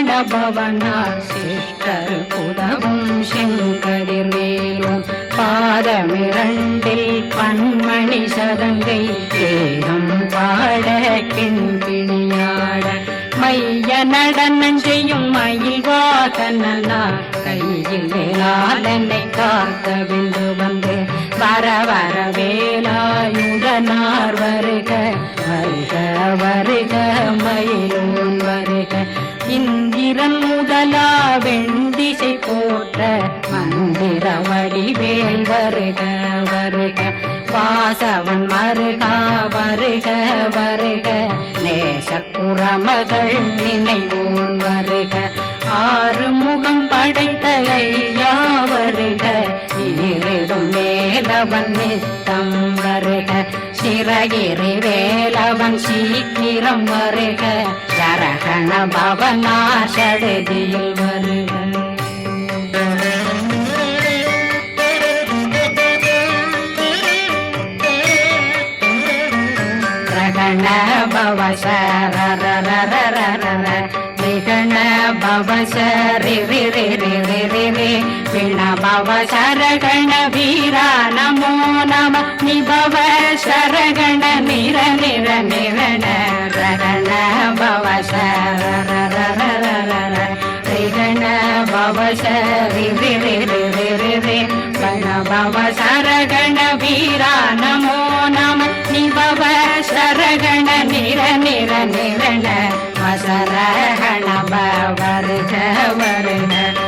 சரவண பவனா sister புதவும் செங்கதிர்வேலும் பாதமிரண்டில் பன்மணி சதங்கை தேகம் பாட கிண்பிணியாட மைய நடனம் செய்யும் மயில் வாதனா கையில் வேளாளனை காத்த விந்து வந்து வர வர வேலாயுதனார் வருக வருக வருக மயிலோன் வரு இந்திரன் முதலா வெண்டிசை போற்ற மந்திர வடிவேல் வருக வருக. வாசவன் மருகா வருக வருக. நேசப்புறமகள் நினைவோன் வருக. ஆறு முகம் படைத்த ஐயா வருக. ஈரிடும் மேலவன் நித்தம் வருக. சிறகிரி வேலவன் சீக்கிரம் வருக சரகண பவனா வருக ரகண பவ சரரரரரரர விகண பவ சரி ரி ரி ரி ரி ரி ரி விண பவ சரகண வீரா நமோ நம நிபவ சரகண நிர நிர நிரண ரகண பவ சரண பவ சரி பவ சரகண வீரா நமோ நம நிபவ சரகண நிர நிர நிரண வசரகண வருக வருக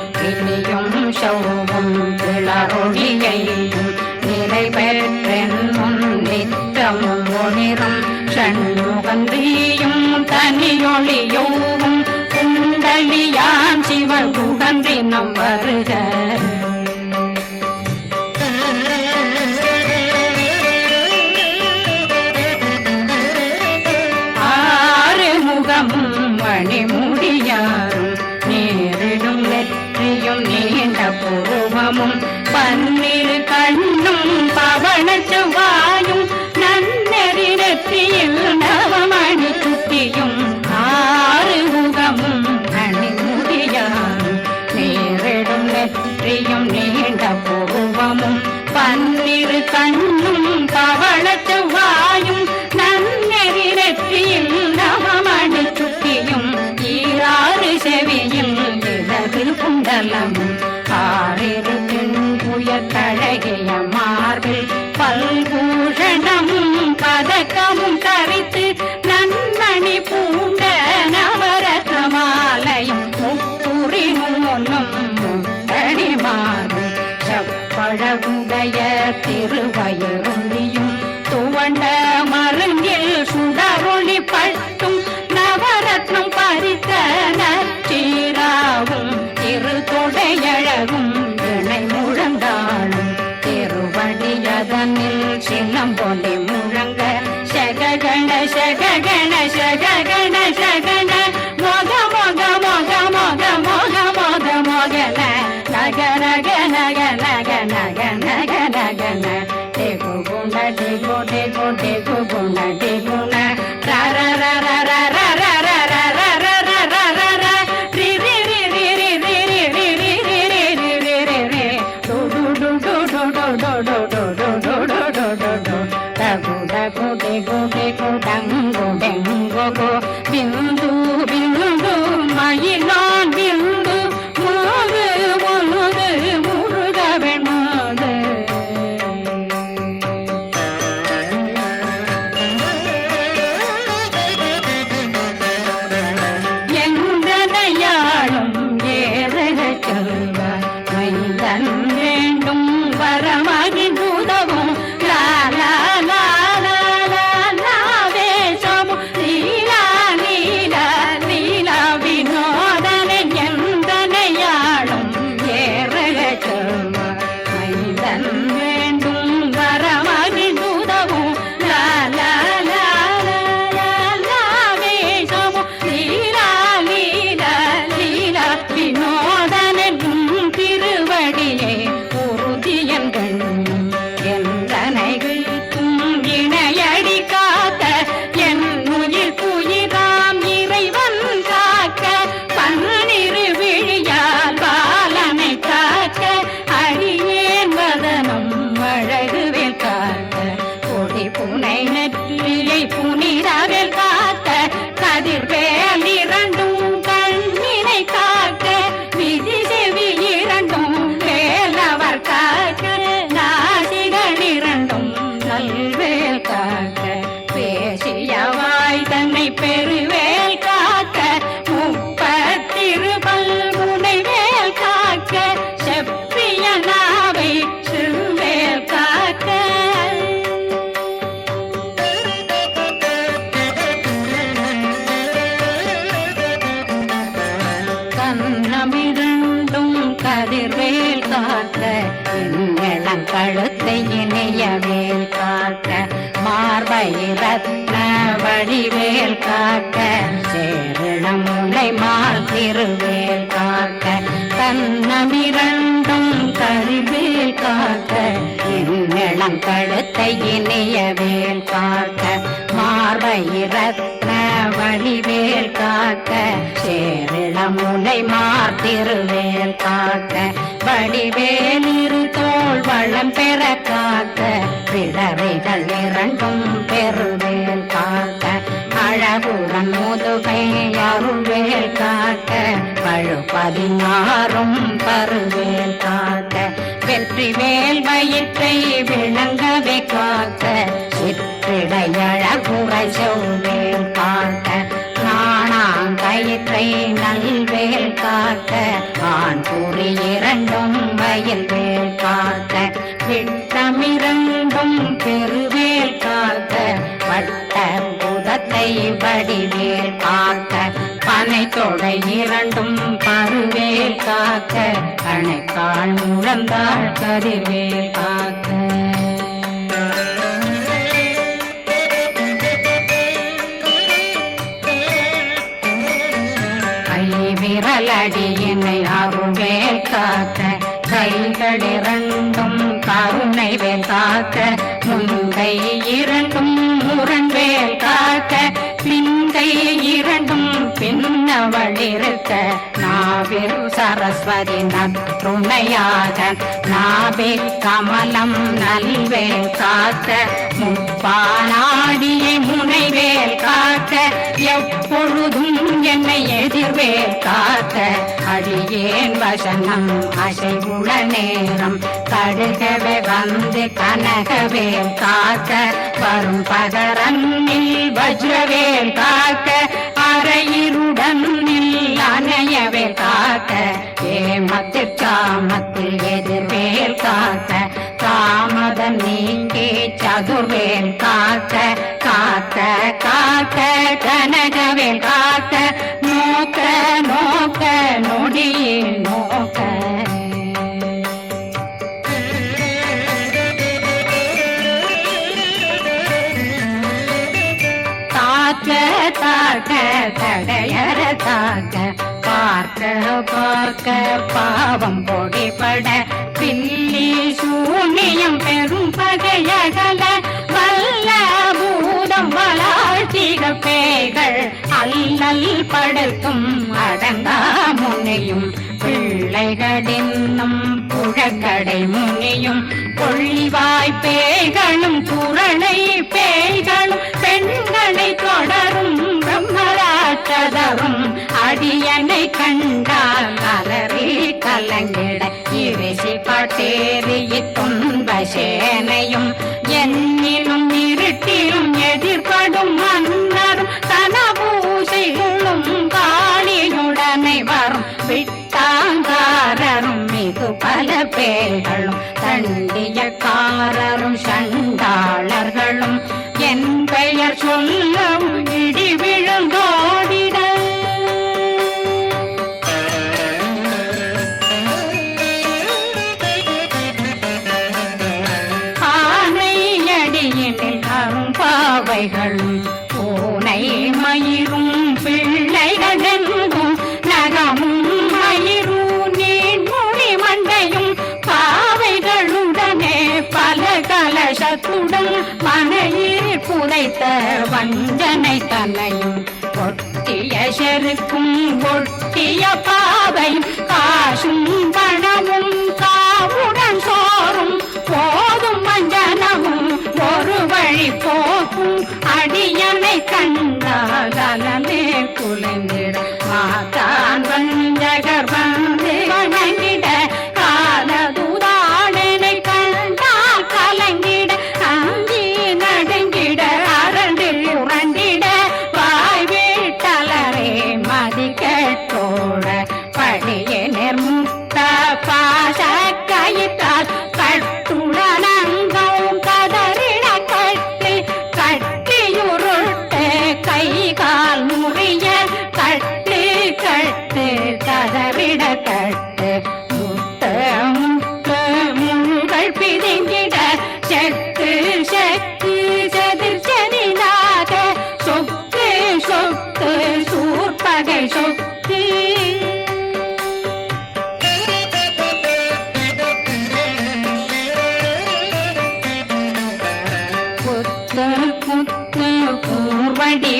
நிலை பெற்றென்னும் ஒளிரும் சண்முகந்தியும் தனியொளியோவும் குண்டலியான் சிவ குகந்தினம் வருக. ஆறு முகமும் மணிமுடியாரும் புய கழகிய மார்பில் பல்பூஷணமும் ಗಣ ಶಗಣ தன்னை மாத்திருவேல் காக்க கண்ணமிரண்டும் கரிவேல் காக்க இளம் கழுத்தை இணையவேல் காக்க மார்பை வழிவேல் காக்க சேரிடம் முனை மார்த்திருவேல் காக்க வடிவேல் இரு தோள் வளம் பெற காக்க பிடரைகள் இரண்டும் பெறுவேல் காக்க அழகுடன் முதுகை அருள்வேல் காக்க பழு பதினாறும் பருவேல் காக்க வெற்றி வேல் வயிற்றை விளங்கவே காக்க வடிவேல் காக்க பனை தொடை இரண்டும் பருவேல் காக்க கணைக்கால் முழந்தாள் கதிர்வேல் காக்க. விரலடியினை அருவேல் காக்க கைகள் இரண்டும் கருணை வேல் காக்க முன்கை இரண்டும் முரண்வேல் காக்க பிந்தை இரண்டும் பின்னவளிருக்க நாவில் சரஸ்வதி நற்றுணையாக நாவே கமலம் நல்வே காத்த முப்பானாடியை முனைவேல் காத்த எப்பொழுதும் என்னை எதிர்வே காத்த அடியேன் வசனம் அசைவுள நேரம் கடுகவே வந்து கனகவே காத்த வரும் பகரன் வஜ்ரவேல் காக்க அறையிருடன் அணையவே காக்க. ஏமத்து காமத்தில் எதிர்வேல் காக்க தாமதம் நீங்கே சதுர்வேல் படையறதாக பார்க்க பார்க்க பாவம் பொடிபட பில்லி சூனியம் பெரும் பகையகல வல்ல பூதம் வளாழ்த்திக பேய்கள் அல்லல் படுத்தும் அடங்கா முனையும். பிள்ளை பிள்ளைகளின்னும் புழக்கடை முனியும். கொள்ளிவாய் பேய்களும் குரளை பேய்களும் பெண்களை தொடரும் பிரம்மராட்சதரும் அடியனை கண்டால் அலறி கலங்கிட. இரிசி பட்டேறிய துன்ப சேனையும் என்னிலும் இருட்டிலும் எதிர்படும் மன்னரும் தனபூசைகளும் காளியுடனை வரும். விட்டாங்காரரும் மிகு பல பேர்களும் கலசத்துடன் மனையில் புதைத்த வஞ்சனை தலையும் ஒட்டிய செருக்கும் ஒட்டிய பாவையும் காசும் பணமும் காவுடன் சோறும். போதும் வஞ்சனமும் ஒரு வழி போக்கும். அடியனை கண்டால் அலமே குலைந்திட. மாதான் வஞ்சகர்வன்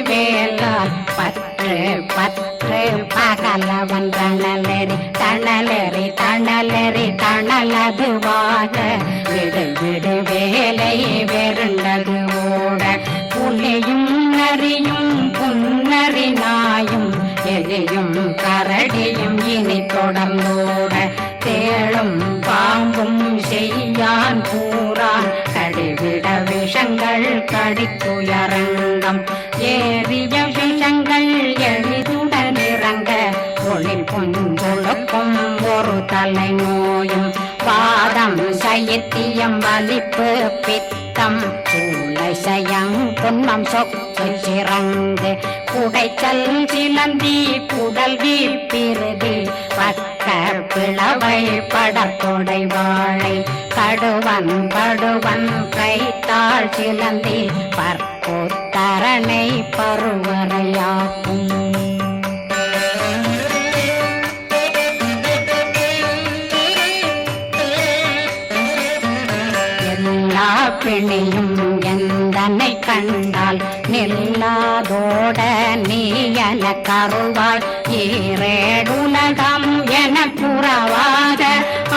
கூர்வடி வேலால் பற்று பற்று பகலவன் தணலெறி தணலெறி தணலெறி தணலதுவாக விடு விடு வேலை வெருண்டது ஓட புலியும் நரியும் புன்னரி நாயும் எலியும் கரடியும் இனி தொடர்ந்தோட. தேளும் பாம்பும் செய்யான் கூறான் கடிவிட விஷங்கள் கடித்துயரங்கம். ஏறிய விஷங்கள் எளிதுடன் இறங்க ஒளில் புஞ்சொழுக்கும் ஒரு தலை நோயும் பாதம் சைத்தியம் வலிப்பு பித்தம். சூளை சயம் புன்னம் சொக்கு சிறங்கு குடைச்சல் சிலந்தி குடல் வீப்பிருதி பக்க பிளவை படத்தொடை வாழை. கடுவன் படுவன் கைத்தாள் சிலந்தி. கரணை பருவரையாக்கும் எல்லா பிணியும் எந்தனை கண்டால் நில்லாதோட நீ என கருவாள். ஈரேடுலகம் என புறவாத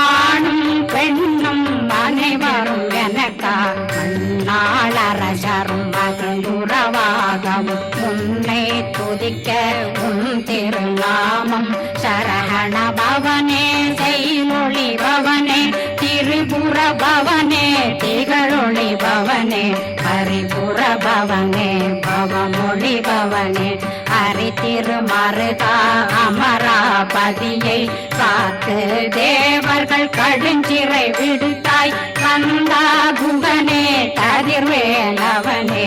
ஆணும் பெண்ணும் அனைவரும் எனக்கா மண்ணாளரசரும் மகிழ்ந்துறவாகவும் உன்னை துதிக்க உன் திருநாமம். சரகண பவனே செய்மொழி பவனே திரிபுர பவனே திகழொளி பவனே பரிபுர பவனே பவமொழி பவனே. ஹரி திருமருதா அமராபதியை காத்து தேவர்கள் கடுஞ்சிறை விடுத்தாய். கந்தா குகனே கதிர்வேலவனே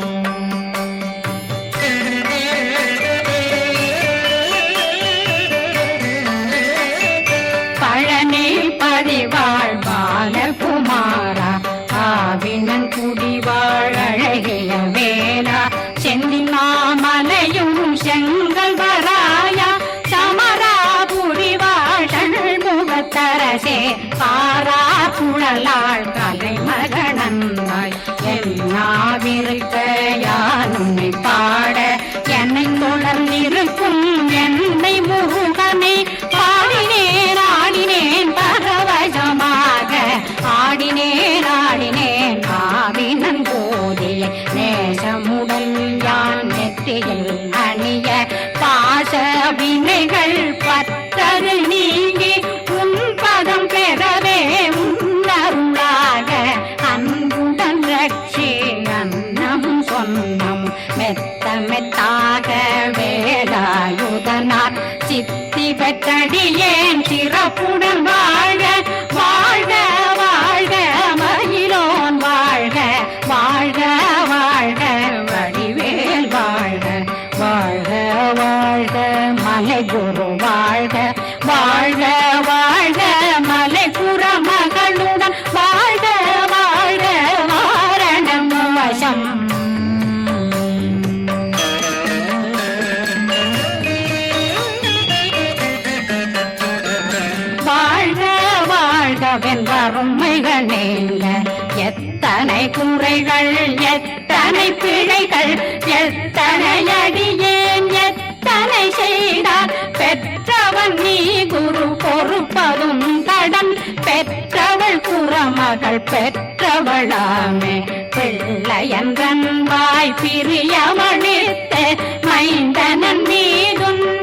வினைகள் பத்தது நீங்கி உன் பதம் பெறவே உன்னருளாக. அன்புடன் ரட்சி அன்னம் சொன்னம் மெத்த மெத்தாக வேலாயுதனார். சித்தி பெற்றடியேன் சிறப்புடன் வா பிழைகள் எத்தனை அடியேன் எத்தனை செய்தார்? பெற்றவன் நீ குரு பொறுப்பதும் கடன். பெற்றவள் குறமகள் பெற்றவளாமே. பிள்ளையன்றன் வாய் பிரியமணித்த மைந்தனன் மீதும்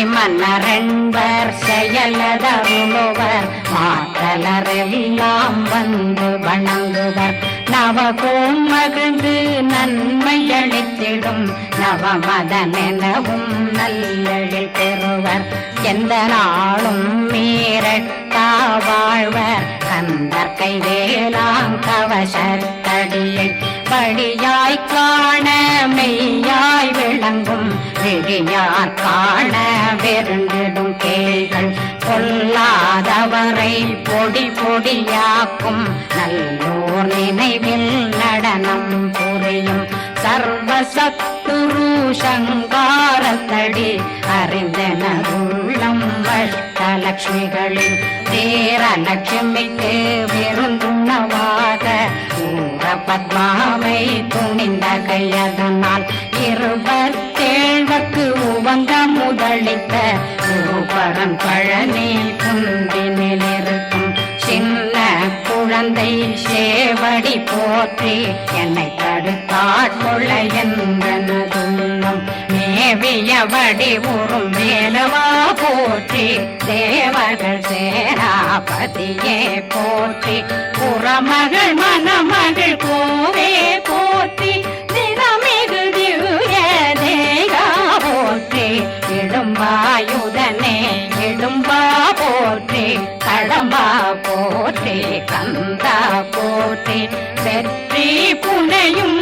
திசை மன்னரென்பர் செயலதருளுவர். மாற்றலரெல்லாம் வந்து வணங்குவர். நவகோம் மகிழ்ந்து நன்மை அளித்திடும். நவமதனெனவும் நல்லழில் பெறுவர். எந்த நாளும் மீறட்டா வாழ்வர். கந்தர் கைவேலாம் கவசத்தடியை படியாய் காண மெய்யாய் விளங்கும் விழியார் காண வெருண்டிடும் கேள்கள் பொல்லாதவரை பொடி பொடியாக்கும் நல்லோர் நினைவில் நடனம் புரியும் சர்வசத்துரு சங்காரத்தடி அறிந்தனருள்ளம் வஷ்டலட்சுமிகளில் தேரலட்சுமிக்கு விருந்துணவாக பத்மாவை துணிந்த கையதனால் இருபத்தேழ்வக்கு உவங்க முதலித்த ஊபரன் பழனி குன்றினில் இருக்கும் சின்ன குழந்தை சேவடி போற்றி என்னை தடுத்தாட்கொள்ள என்றனது. தேவியபடி உறும் வேலவா போற்றி. தேவர்கள் சேராபதியே போற்றி. புறமகள் மணமகள் கோவே போற்றி. தினமிகு திவ்ய தேகா போற்றி. இடும்பாயுதனே இடும்பா போற்றி. கடம்பா போற்றி கந்தா போற்றி. வெற்றி புனையும்